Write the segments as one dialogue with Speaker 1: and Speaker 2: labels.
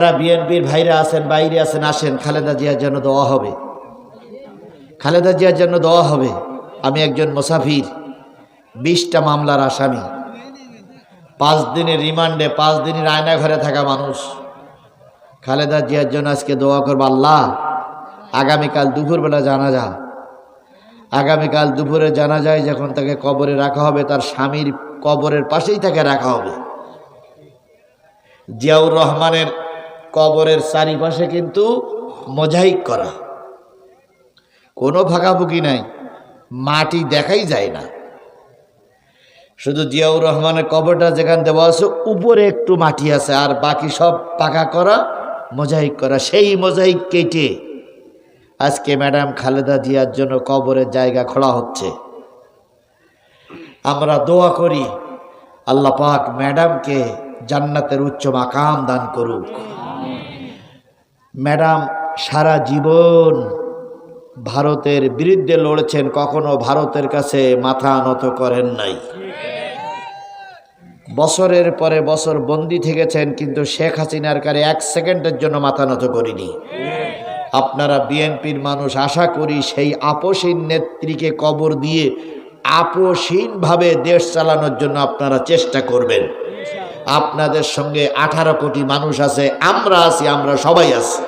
Speaker 1: যারা বিএনপির ভাইরা আছেন, বাইরে আছেন, আসেন, খালেদা জিয়ার জন্য দোয়া হবে। খালেদা জিয়ার জন্য দোয়া হবে। আমি একজন মুসাফির, বিশটা মামলার আসামি। পাঁচ দিনের রিমান্ডে, পাঁচ দিনের আয়না ঘরে থাকা মানুষ। খালেদা জিয়ার জন্য আজকে দোয়া করব আল্লাহ, আগামীকাল দুপুরবেলা জানা যা আগামীকাল দুপুরে জানা যায় যখন তাকে কবরে রাখা হবে, তার স্বামীর কবরের পাশেই তাকে রাখা হবে। জিয়াউর রহমানের কবরের চারিপাশে কিন্তু মোজাইক করা। কোনো ফাঁকাফুকি নাই, মাটি দেখাই যায় না। শুধু জিয়াউর রহমানের কবরটা যেখান দেওয়া আছে, উপরে একটু মাটি আছে, আর বাকি সব পাকা করা, মোজাইক করা। সেই মোজাইক কেটে আজকে ম্যাডাম খালেদা জিয়ার জন্য কবরের জায়গা খোলা হচ্ছে। আমরা দোয়া করি, আল্লাহ পাক ম্যাডামকে জান্নাতের উচ্চ মাকাম দান করুক। ম্যাডাম, সারা জীবন ভারতের বিরুদ্ধে লড়েছেন, কখনো ভারতের কাছে মাথা নত করেন নাই। বছরের পরে বছর বন্দি থেকেছেন, কিন্তু শেখ হাসিনার কারে এক সেকেন্ডের জন্য মাথা নত করিনি। আপনারা বিএনপির মানুষ, আশা করি সেই আপসীন নেত্রীকে কবর দিয়ে আপসীনভাবে দেশ চালানোর জন্য আপনারা চেষ্টা করবেন। আপনাদের সঙ্গে আঠারো কোটি মানুষ আছে আমরা আছি আমরা সবাই আছি।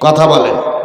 Speaker 1: কথা বলেন।